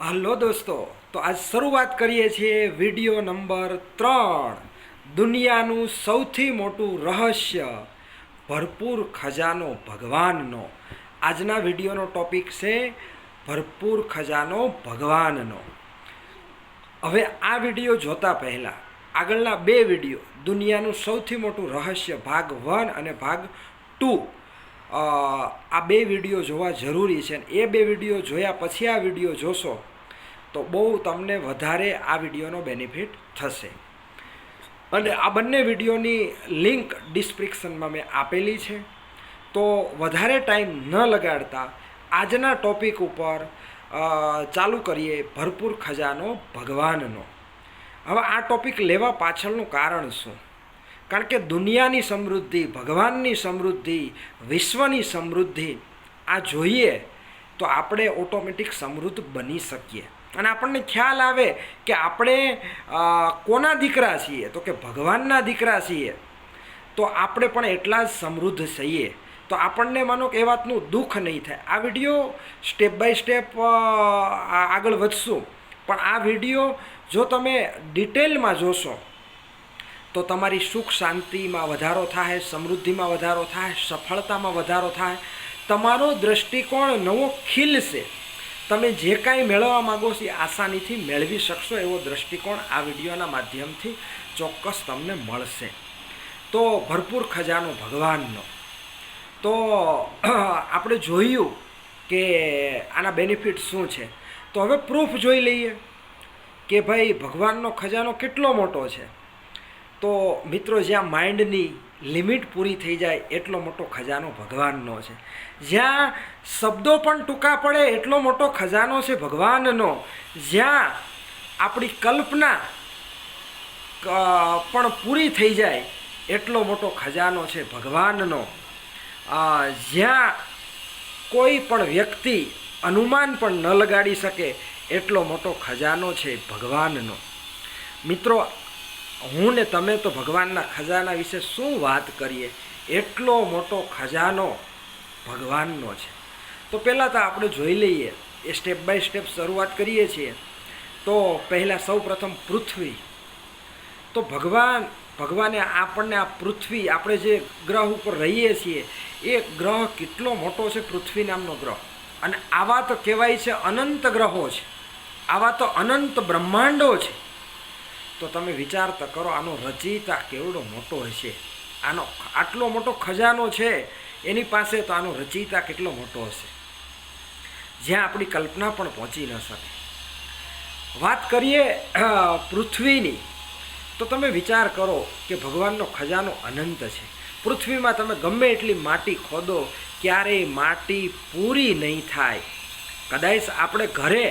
Hello દોસ્તો, તો આજ શરૂઆત કરીએ છીએ વીડિયો નંબર ત્રણ. દુનિયાનું સૌથી મોટું રહસ્ય, ભરપૂર ખજાનો ભગવાનનો. આજના વિડીયોનો ટોપિક છે, ભરપૂર ખજાનો ભગવાનનો. હવે આ વીડિયો જોતા પહેલાં, આગળના બે વીડિયો, દુનિયાનું સૌથી મોટું રહસ્ય ભાગ વન અને ભાગ ટુ આ બે વીડિયો જોવા જરૂરી છે એ બે વીડિયો જોયા પછી આ વીડિયો જોશો, તો બહુ તમને વધારે આ વિડીયોનો બેનિફિટ થશે. અને આ બંને વિડીયોની લિંક ડિસ્ક્રિપ્શનમાં મેં આપેલી છે. તો વધારે ટાઈમ ન લગાડતા આજના ટોપિક ઉપર ચાલુ કરીએ ભરપૂર ખજાનો ભગવાનનો. હવે આ ટોપિક લેવા પાછળનું કારણ શું? કારણ કે દુનિયાની સમૃદ્ધિ, ભગવાનની સમૃદ્ધિ, વિશ્વની સમૃદ્ધિ, આ જોઈએ તો આપણે ઓટોમેટિક સમૃદ્ધ બની શકીએ. અને આપણને ખ્યાલ આવે કે આપણે કોના દીકરા છીએ? તો કે ભગવાનના દીકરા છીએ. તો આપણે પણ એટલા જ સમૃદ્ધ થઈએ. તો આપણને માનો કે એ વાતનું દુઃખ નહીં થાય. આ વીડિયો સ્ટેપ બાય સ્ટેપ આગળ વધશું. પણ આ વીડિયો જો તમે ડિટેલમાં જોશો તો તમારી સુખ શાંતિમાં વધારો થાય, સમૃદ્ધિમાં વધારો થાય, સફળતામાં વધારો થાય. તમારો દૃષ્ટિકોણ નવો ખીલશે. તમે જે કાંઈ મેળવવા માગો છો એ આસાનીથી મેળવી શકશો એવો દૃષ્ટિકોણ આ વિડીયોના માધ્યમથી ચોક્કસ તમને મળશે. તો ભરપૂર ખજાનો ભગવાનનો. તો આપણે જોયું કે આના બેનિફિટ શું છે. તો હવે પ્રૂફ જોઈ લઈએ કે ભાઈ ભગવાનનો ખજાનો કેટલો મોટો છે. તો મિત્રો, જ્યાં માઇન્ડની લિમિટ પૂરી થઈ જાય, એટલો મોટો ખજાનો ભગવાનનો છે. જ્યાં શબ્દો પણ ટૂંકા પડે, એટલો મોટો ખજાનો છે ભગવાનનો. જ્યાં આપણી કલ્પના પણ પૂરી થઈ જાય, એટલો મોટો ખજાનો છે ભગવાનનો. જ્યાં કોઈ પણ વ્યક્તિ અનુમાન પણ ન લગાડી શકે, એટલો મોટો ખજાનો છે ભગવાનનો. મિત્રો હું ને તમે તો ભગવાનના ખજાના વિશે શું વાત કરીએ? એટલો મોટો ખજાનો ભગવાનનો છે. તો પહેલાં તો આપણે જોઈ લઈએ, એ સ્ટેપ બાય સ્ટેપ શરૂઆત કરીએ છીએ. તો પહેલાં સૌ પ્રથમ પૃથ્વી. તો ભગવાન, ભગવાને આપણને આ પૃથ્વી, આપણે જે ગ્રહ ઉપર રહીએ છીએ, એ ગ્રહ કેટલો મોટો છે પૃથ્વી નામનો ગ્રહ? અને આવા તો કહેવાય છે અનંત ગ્રહો છે. આવા તો અનંત બ્રહ્માંડો છે. તો તમે વિચાર તો કરો, આનો રચયિતા કેવડો મોટો હશે? આનો આટલો મોટો ખજાનો છે, એની પાસે તો આનો રચયિતા કેટલો મોટો હશે? જ્યાં આપણી કલ્પના પણ પહોંચી ન શકે. વાત કરીએ પૃથ્વીની. તો તમે વિચાર કરો કે ભગવાનનો ખજાનો અનંત છે. પૃથ્વીમાં તમે ગમે એટલી માટી ખોદો, ક્યારેય માટી પૂરી નહીં થાય. કદાચ આપણે ઘરે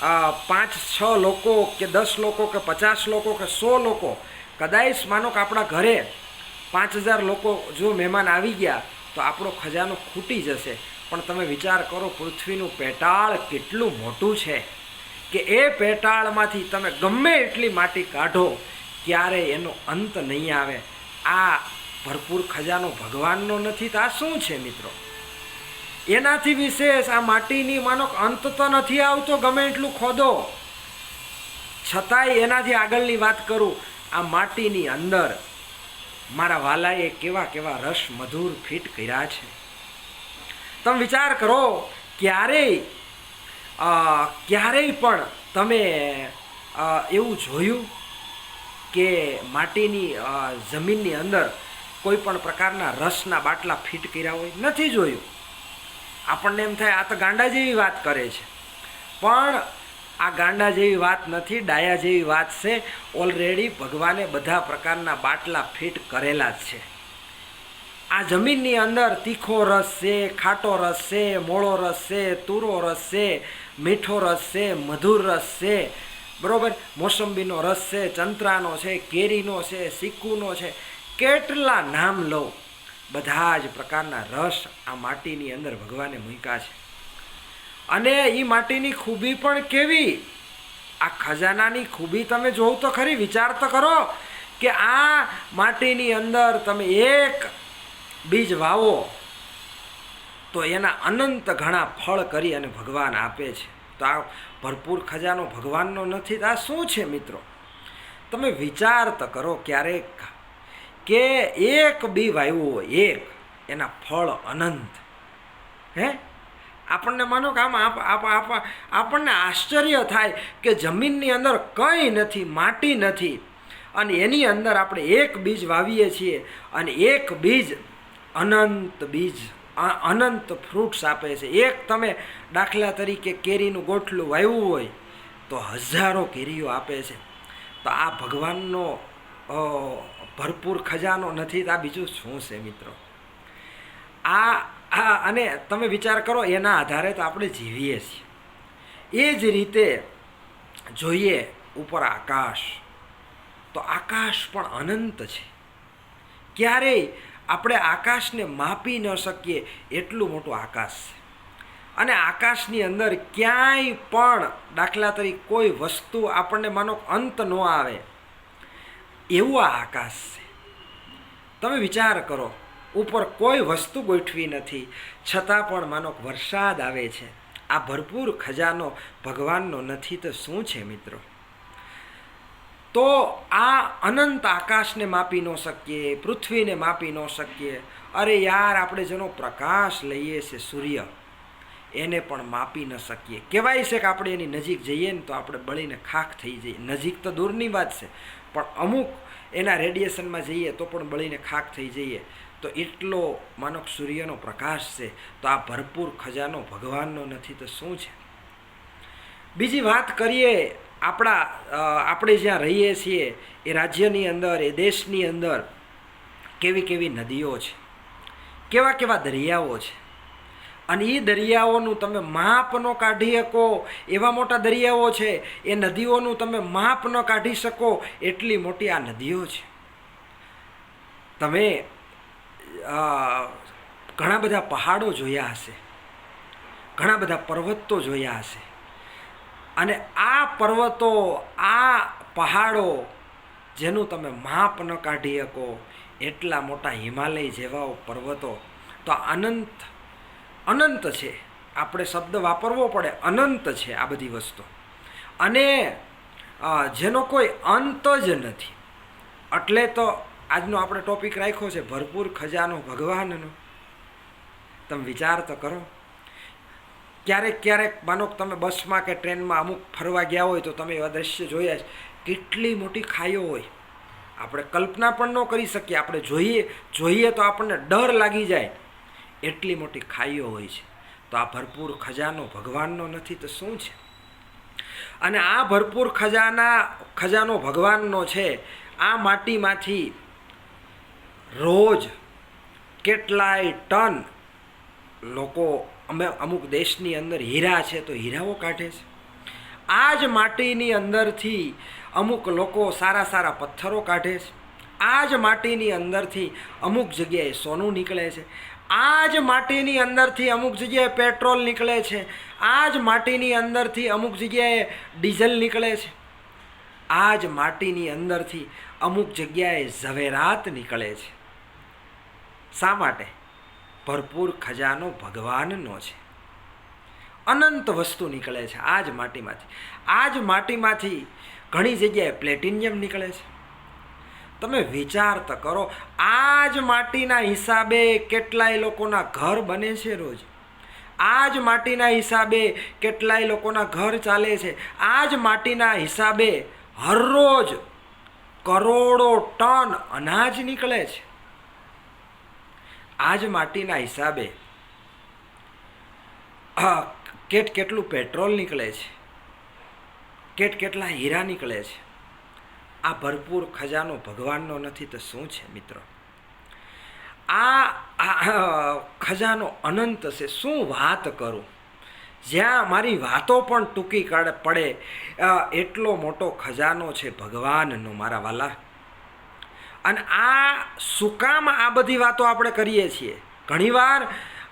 પાંચ, છ લોકો કે દસ લોકો કે પચાસ લોકો કે સો લોકો કદાચ માનો કે આપણા ઘરે પાંચ હજાર લોકો જો મહેમાન આવી ગયા, તો આપણો ખજાનો ખૂટી જશે. પણ તમે વિચાર કરો, પૃથ્વીનું પેટાળ કેટલું મોટું છે કે એ પેટાળમાંથી તમે ગમે એટલી માટી કાઢો ક્યારે એનો અંત નહીં આવે. આ ભરપૂર ખજાનો ભગવાનનો નથી. તો આ શું છે મિત્રો? એનાથી વિશેષ આ માટીની માનો અંત તો નથી આવતો ગમે એટલું ખોદો. છતાંય એનાથી આગળની વાત કરું, આ માટીની અંદર મારા વાલાએ કેવા કેવા રસ મધુર ફિટ કર્યા છે. તમે વિચાર કરો, ક્યારેય ક્યારેય પણ તમે એવું જોયું કે માટીની જમીનની અંદર કોઈ પણ પ્રકારના રસના બાટલા ફિટ કર્યા હોય? નથી જોયું. આપણને એમ થાય, આ તો ગાંડા જેવી વાત કરે છે. પણ આ ગાંડા જેવી વાત નથી, ડાયા જેવી વાત છે. ઓલરેડી ભગવાને બધા પ્રકારના બાટલા ફિટ કરેલા જ છે. આ જમીનની અંદર તીખો રસ છે, ખાટો રસ છે, મોળો રસ છે, તુરો રસ છે, મીઠો રસ છે, મધુર રસ છે. બરાબર? મોસંબીનો રસ છે, ચંત્રાનો છે, કેરીનો છે સિક્કુનો છે. કેટલા નામ લો બધા જ પ્રકારના રસ આ માટીની અંદર ભગવાને મૂક્યા છે. અને એ માટીની ખૂબી પણ કેવી? આ ખજાનાની ખૂબી તમે જોવ તો ખરી, વિચાર તો કરો કે આ માટીની અંદર તમે એક બીજ વાવો તો એના અનંત ઘણા ફળ કરી અને ભગવાન આપે છે. તો આ ભરપૂર ખજાનો ભગવાનનો નથી. આ શું છે મિત્રો? તમે વિચાર તો કરો ક્યારેક કે એક બી વાવ્યું હોય, એક, એના ફળ અનંત. હે? આપણને માનો કે આમ આપ આપ આપ આપણને આશ્ચર્ય થાય કે જમીનની અંદર કંઈ નથી, માટી નથી. અને એની અંદર આપણે એક બીજ વાવીએ છીએ અને એક બીજ અનંત બીજ અનંત ફ્રૂટ્સ આપે છે. એક તમે દાખલા તરીકે કેરીનું ગોઠલું વાવ્યું હોય, તો હજારો કેરીઓ આપે છે. તો આ ભગવાનનો ભરપૂર ખજાનો નથી આ બીજું શું છે મિત્રો? આ આ અને તમે વિચાર કરો, એના આધારે તો આપણે જીવીએ છીએ. એ જ રીતે જોઈએ ઉપર આકાશ, તો આકાશ પણ અનંત છે. ક્યારેય આપણે આકાશને માપી ન શકીએ એટલું મોટું આકાશ છે. અને આકાશની અંદર ક્યાંય પણ દાખલા તરીકે કોઈ વસ્તુ આપણને માનો અંત ન આવે. એવું આ આકાશ છે. તમે વિચાર કરો, ઉપર કોઈ વસ્તુ ગોઠવી નથી, છતાં પણ માનો વરસાદ આવે છે. આ ભરપૂર ખજાનો ભગવાનનો નથી, તો શું છે મિત્રો? તો આ અનંત આકાશને માપી ન શકીએ, પૃથ્વીને માપી ન શકીએ. અરે યાર, આપણે જેનો પ્રકાશ લઈએ છે, સૂર્ય. એને પણ માપી ન શકીએ. કહેવાય છે કે આપણે એની નજીક જઈએ ને તો આપણે બળીને ખાખ થઈ જઈએ. નજીક તો દૂરની વાત છે, પણ અમુક એના રેડિયેશનમાં જઈએ તો પણ બળીને ખાખ થઈ જઈએ. તો એટલો, માનો સૂર્યનો પ્રકાશ છે, તો આ ભરપૂર ખજાનો ભગવાનનો નથી તો શું છે? બીજી વાત કરીએ, આપણા આપણે જ્યાં રહીએ છીએ, એ રાજ્યની અંદર, એ દેશની અંદર કેવી કેવી નદીઓ છે? કેવા કેવા દરિયાઓ છે? અને એ દરિયાઓનું તમે માપ ન કાઢી શકો. એવા મોટા દરિયાઓ છે, એ નદીઓનું તમે માપ ન કાઢી શકો. એટલી મોટી આ નદીઓ છે. તમે ઘણા બધા પહાડો જોયા હશે. ઘણા બધા પર્વતો જોયા હશે. અને આ પર્વતો, આ પહાડો જેનું તમે માપ ન કાઢી શકો, એટલા મોટા હિમાલય જેવા પર્વતો, તો અનંત અનંત છે. આપણે શબ્દ વાપરવો પડે, અનંત છે આ બધી વસ્તુ. અને જેનો કોઈ અંત જ નથી. એટલે તો આજનો આપણે ટોપિક રાખ્યો છે, ભરપૂર ખજાનો ભગવાનનો. તમે વિચાર તો કરો. ક્યારેક ક્યારેક, માનો તમે બસમાં કે ટ્રેનમાં અમુક ફરવા ગયા હોય, તો તમે એવા દ્રશ્ય જોયા છે. કેટલી મોટી ખાઈઓ હોય. આપણે કલ્પના પણ ન કરી શકીએ. આપણે જોઈએ જોઈએ તો આપણને ડર લાગી જાય. એટલી મોટી ખાઈઓ હોય છે. તો આ ભરપૂર ખજાનો ભગવાનનો નથી, તો શું છે? અને આ ભરપૂર ખજાના, ખજાનો ભગવાનનો છે, આ માટીમાંથી રોજ કેટલાય ટન લોકો, અમે અમુક દેશની અંદર હીરા છે, તો હીરાઓ કાઢે છે. આ જ માટીની અંદરથી અમુક લોકો સારા સારા પથ્થરો કાઢે છે. આ જ માટીની અંદરથી અમુક જગ્યાએ સોનું નીકળે છે. આ જ માટીની અંદરથી અમુક જગ્યાએ પેટ્રોલ નીકળે છે. આ જ માટીની અંદરથી અમુક જગ્યાએ ડીઝલ નીકળે છે. આ જ માટીની અંદરથી અમુક જગ્યાએ ઝવેરાત નીકળે છે. શા માટે? ભરપૂર ખજાનો ભગવાનનો છે. અનંત વસ્તુ નીકળે છે આ જ માટીમાંથી. આ જ માટીમાંથી ઘણી જગ્યાએ પ્લેટિનિયમ નીકળે છે. તમે વિચાર તો કરો આ જ માટીના હિસાબે કેટલાય લોકોના ઘર બને છે રોજ? આ જ માટીના હિસાબે કેટલાય લોકોના ઘર ચાલે છે? આ જ માટીના હિસાબે હરરોજ કરોડો ટન અનાજ નીકળે છે? આ જ માટીના હિસાબે કેટ કેટલું પેટ્રોલ નીકળે છે? કેટ કેટલા હીરા નીકળે છે? આ ભરપૂર ખજાનો ભગવાનનો નથી તો શું છે મિત્રો? આ ખજાનો અનંત છે. શું વાત કરું? જ્યાં મારી વાતો પણ ટૂંકી પડે એટલો મોટો ખજાનો છે ભગવાનનો મારા વાલા. અને આ શું કામ આ બધી વાતો આપણે કરીએ છીએ? ઘણીવાર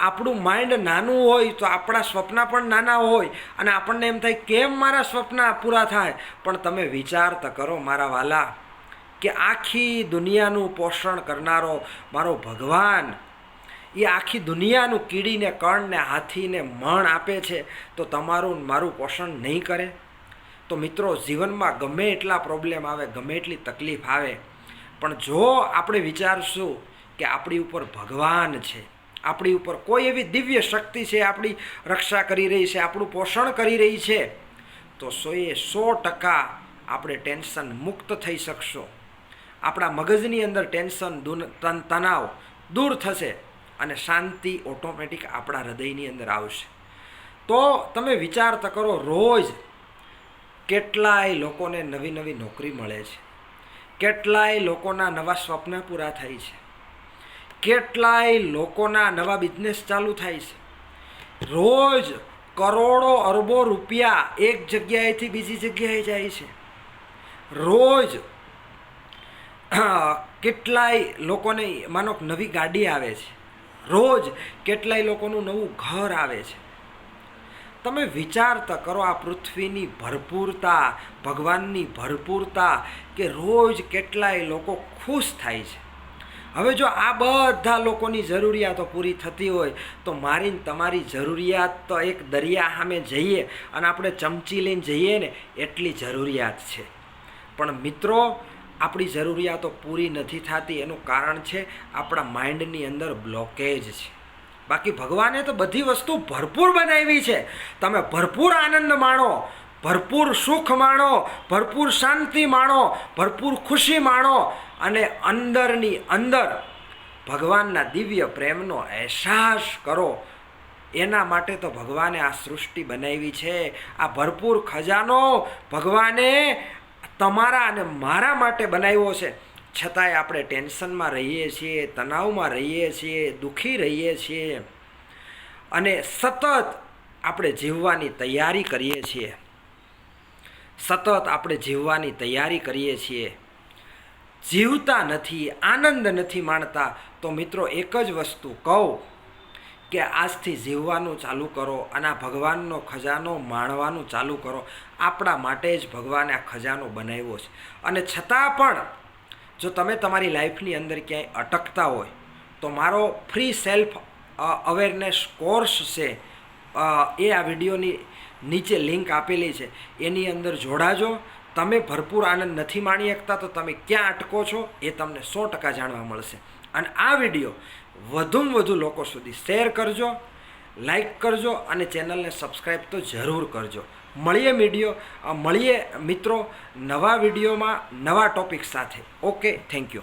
આપણું માઇન્ડ નાનું હોય તો આપણા સ્વપ્ન પણ નાના હોય અને આપણને એમ થાય, કેમ મારા સ્વપ્ન પૂરા થાય? પણ તમે વિચાર તો કરો મારા વાલા, કે આખી દુનિયાનું પોષણ કરનારો મારો ભગવાન, એ આખી દુનિયાનું કીડીને, કણને, હાથીને મણ આપે છે, તો તમારું મારું પોષણ નહીં કરે? તો મિત્રો, જીવનમાં ગમે એટલા પ્રોબ્લેમ આવે, ગમે એટલી તકલીફ આવે, પણ જો આપણે વિચારશું કે આપણી ઉપર ભગવાન છે આપણી ઉપર કોઈ એવી દિવ્ય શક્તિ છે આપણી રક્ષા કરી રહી છે, આપણું પોષણ કરી રહી છે, તો સોએ સો ટકા આપણે ટેન્શન મુક્ત થઈ શકશો. આપણા મગજની અંદર ટેન્શન, દૂન- તન- તણાવ દૂર થશે અને શાંતિ ઓટોમેટિક આપણા હૃદયની અંદર આવશે. તો તમે વિચાર તો કરો, રોજ કેટલાય લોકોને નવી નવી નોકરી મળે છે. કેટલાય લોકોના નવા સ્વપ્ન પૂરા થાય છે. કેટલાય લોકોના નવા બિઝનેસ ચાલુ થાય છે. રોજ કરોડો અરબો રૂપિયા એક જગ્યાએથી બીજી જગ્યાએ જાય છે. રોજ કેટલાય લોકોને, માનો નવી ગાડી આવે છે. રોજ કેટલાય લોકોનું નવું ઘર આવે છે. તમે વિચારતા કરો આ પૃથ્વીની ભરપૂરતા, ભગવાનની ભરપૂરતા કે રોજ કેટલાય લોકો ખુશ થાય છે. હવે જો આ બધા લોકોની જરૂરિયાતો પૂરી થતી હોય, તો મારી તમારી જરૂરિયાત તો એક દરિયા સામે જઈએ અને આપણે ચમચી લઈને જઈએ ને, એટલી જરૂરિયાત છે. પણ મિત્રો, આપણી જરૂરિયાતો પૂરી નથી થતી, એનું કારણ છે આપણા માઇન્ડની અંદર બ્લોકેજ છે. બાકી ભગવાને તો બધી વસ્તુ ભરપૂર બનાવી છે. તમે ભરપૂર આનંદ માણો. ભરપૂર સુખ માણો, ભરપૂર શાંતિ માણો, ભરપૂર ખુશી માણો અને અંદરની અંદર ભગવાનના દિવ્ય પ્રેમનો અહેસાસ કરો. એના માટે તો ભગવાને આ સૃષ્ટિ બનાવી છે. આ ભરપૂર ખજાનો ભગવાને તમારા અને મારા માટે બનાવ્યો છે. છતાંય આપણે ટેન્શનમાં રહીએ છીએ, તણાવમાં રહીએ છીએ, દુઃખી રહીએ છીએ અને સતત આપણે જીવવાની તૈયારી કરીએ છીએ. સતત આપણે જીવવાની તૈયારી કરીએ છીએ. જીવતા નથી, આનંદ નથી માણતા. તો મિત્રો એક જ વસ્તુ કહું કે આજથી જીવવાનું ચાલુ કરો અને આ ભગવાનનો ખજાનો માણવાનું ચાલુ કરો. આપણા માટે જ ભગવાને આ ખજાનો બનાવ્યો છે. અને છતાં પણ જો તમે તમારી લાઈફની અંદર ક્યાંય અટકતા હોય, તો મારો ફ્રી સેલ્ફ અવેરનેસ કોર્સ છે એ આ વિડીયોની નીચે લિંક આપેલી છે. એની અંદર જોડાજો. તમે ભરપૂર આનંદ નથી માણી શકતા તો તમે ક્યાં અટકો છો એ તમને સો ટકા જાણવા મળશે. અને આ વીડિયો વધુમાં વધુ લોકો સુધી શેર કરજો, લાઈક કરજો અને ચેનલને સબસ્ક્રાઈબ તો જરૂર કરજો. મળીએ મીડિયો મળીએ મિત્રો નવા વિડીયોમાં નવા ટોપિક સાથે. Okay, thank you.